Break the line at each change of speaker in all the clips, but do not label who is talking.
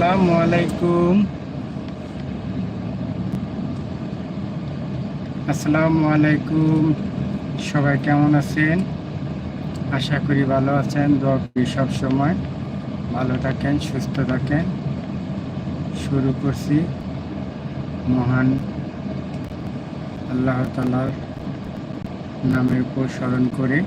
আসসালামু আলাইকুম আসসালামু আলাইকুম সবাই কেমন আছেন? আশা করি ভালো আছেন। দোয়া করি সবসময় ভালো থাকেন, সুস্থ থাকেন। শুরু করছি মহান আল্লাহ তালার নামের উপর স্মরণ করে।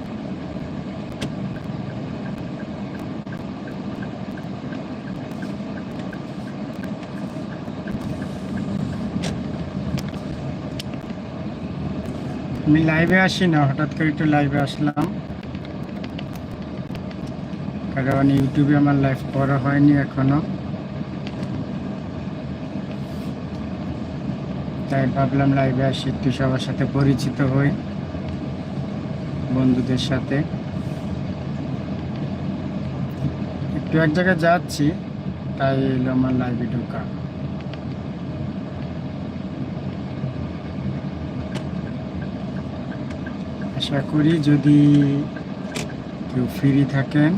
আমি লাইভে আসি না হঠাৎ করে একটু লাইভে আসলাম। কারণ ইউটিউবে আমার লাইভ করা হয়নি এখনও। তাই ভাবলাম লাইভে আসি, একটু সবার সাথে পরিচিত হই, বন্ধুদের সাথে। একটু এক জায়গায় যাচ্ছি, তাই এলো আমার লাইভে ঢোকা। আশা করি যদি কেউ ফ্রি থাকেন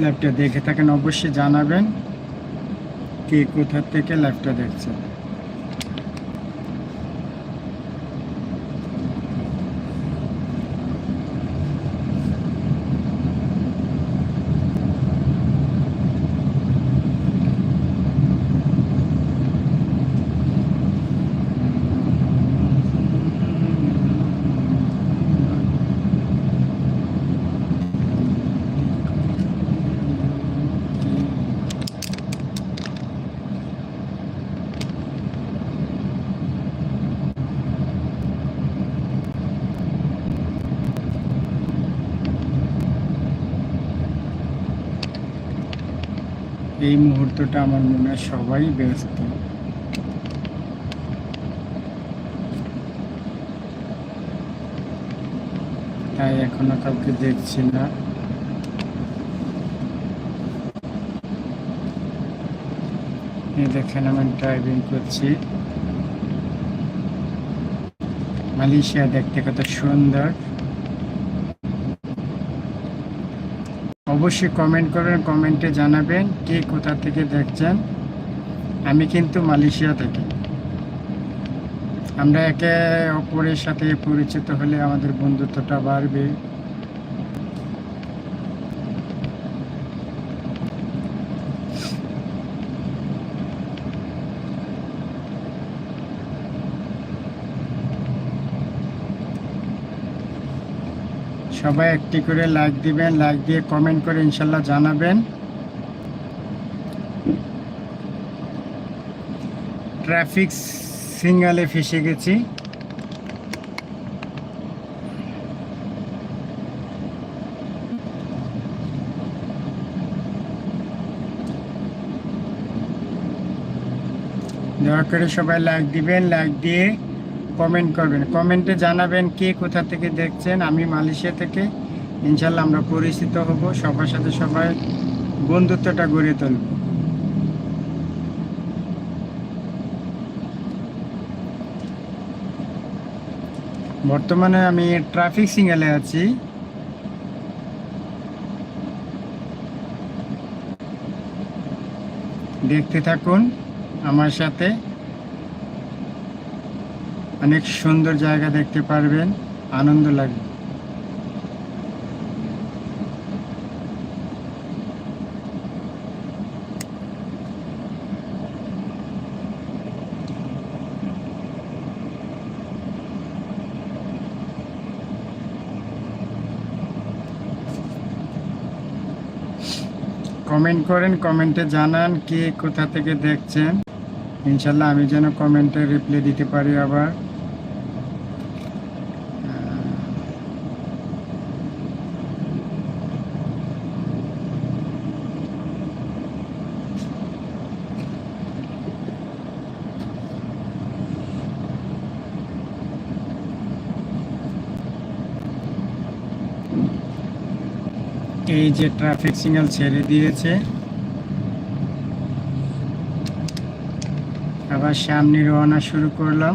ল্যাপটপ দেখে থাকেন, অবশ্যই জানাবেন কে কোথা থেকে ল্যাপটপ দেখছেন। এই মুহূর্তটা আমার মনে হয় সবাই ব্যস্ত। তাই এখনও কাউকে দেখছি না। দেখেন আমি ড্রাইভিং করছি। মালয়েশিয়া দেখতে কত সুন্দর। অবশ্যই কমেন্ট করবেন কমেন্টে জানাবেন কে কোথা থেকে দেখছেন। আমি কিন্তু মালয়েশিয়া থেকে। আমরা একে অপরের সাথে পরিচিত হলে আমাদের বন্ধুত্বটা বাড়বে। সবাই একটি করে লাইক দিবেন লাইক দিয়ে কমেন্ট করে ইনশাল্লাহ জানাবেন। ট্রাফিক সিগনালে ফেসে গেছি। দয়া করে সবাই লাইক দিবেন লাইক দিয়ে কমেন্ট করবেন। কমেন্টে জানাবেন কে কোথা থেকে দেখছেন, আমি মালয়েশিয়া থেকে। ইনশাল্লাহ আমরা পরিচিত হব, সবার সাথে সবাই বন্ধুত্বটা গড়ে তুলব। বর্তমানে আমি ট্রাফিক সিগনালে আছি। দেখতে থাকুন আমার সাথে। অনেক সুন্দর জায়গা দেখতে পারবেন, আনন্দ লাগবে। কমেন্ট করেন, কমেন্টে জানান কে কোথা থেকে দেখছেন। ইনশাল্লাহ আমি যেন কমেন্টে রিপ্লাই দিতে পারি আবার। এই যে ট্রাফিক সিগন্যাল ছেড়ে দিয়েছে। আবার সামনে রওনা শুরু করলাম।